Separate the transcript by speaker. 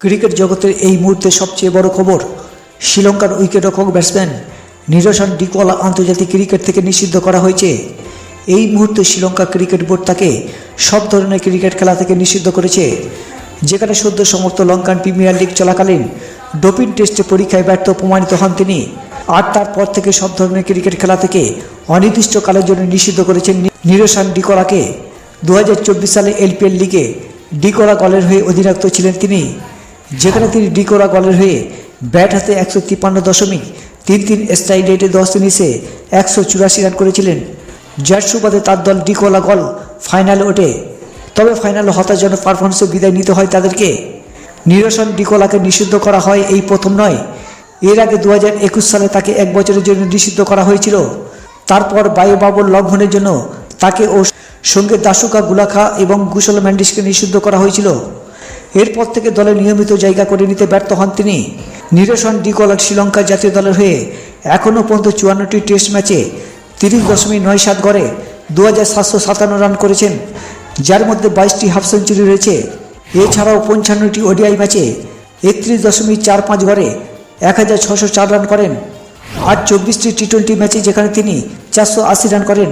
Speaker 1: Cricket জগতের এই মুহূর্তে সবচেয়ে বড় খবর, শ্রীলঙ্কার উইকেটরক্ষক ব্যাটসম্যান নিরসন ডিকোয়ালা আন্তর্জাতিক ক্রিকেট থেকে নিষিদ্ধ করা হয়েছে। এই মুহূর্তে শ্রীলঙ্কা ক্রিকেট বোর্ড তাকে সব ধরনের ক্রিকেট খেলা থেকে নিষিদ্ধ করেছে। যেখানে সদ্য সমাপ্ত লঙ্কান প্রিমিয়ার লিগ চলাকালীন ডোপিং টেস্টে পরীক্ষায় ব্যর্থ প্রমাণিত হন তিনি। আর তারপর থেকে সব ধরনের ক্রিকেট খেলা থেকে অনির্দিষ্টকালের জন্য নিষিদ্ধ করেছেন নিরসন ডিকোলাকে দু হাজার চব্বিশ সালে এলপিএল লিগে ডিকোলা গলের হয়ে অধিনায়ক ছিলেন তিনি। যেখানে তিনি ডিকোরা গলের হয়ে ব্যাট হাতে একশো তিপ্পান্ন দশমিক তিন তিন স্ট্রাইক রেটে দশ ইনিংসে একশো চুরাশি রান করেছিলেন। যার সুবাদে তার দল ডিকোলা গল ফাইনালে ওঠে। তবে ফাইনালে হতাশজনক পারফরমেন্সে বিদায় নিতে হয় তাদেরকে। নিরসন ডিকোলাকে নিষিদ্ধ করা হয় এই প্রথম নয়। এর আগে দু একুশ সালে তাকে এক বছরের জন্য নিষিদ্ধ করা হয়েছিল। তারপর বায়ুবাবুর লঙ্ঘনের জন্য তাকে ও সঙ্গে দাসুকা গুলাখা এবং গুসল ম্যান্ডিসকে নিষিদ্ধ করা হয়েছিল। এরপর থেকে দলে নিয়মিত জায়গা করে নিতে ব্যর্থ হন তিনি। নিরসন ডিকলার শ্রীলঙ্কা জাতীয় দলের হয়ে এখনও পর্যন্ত চুয়ান্নটি টেস্ট ম্যাচে তিরিশ দশমিক নয় সাত গড়ে দু হাজার সাতশো সাতান্ন রান করেছেন, যার মধ্যে বাইশটি হাফ সেঞ্চুরি রয়েছে। এছাড়াও পঞ্চান্নটি ওডিআই ম্যাচে একত্রিশ দশমিক চার পাঁচ গড়ে এক হাজার ছশো চার রান করেন। আর চব্বিশটি টি টোয়েন্টি ম্যাচে যেখানে তিনি চারশো আশি রান করেন।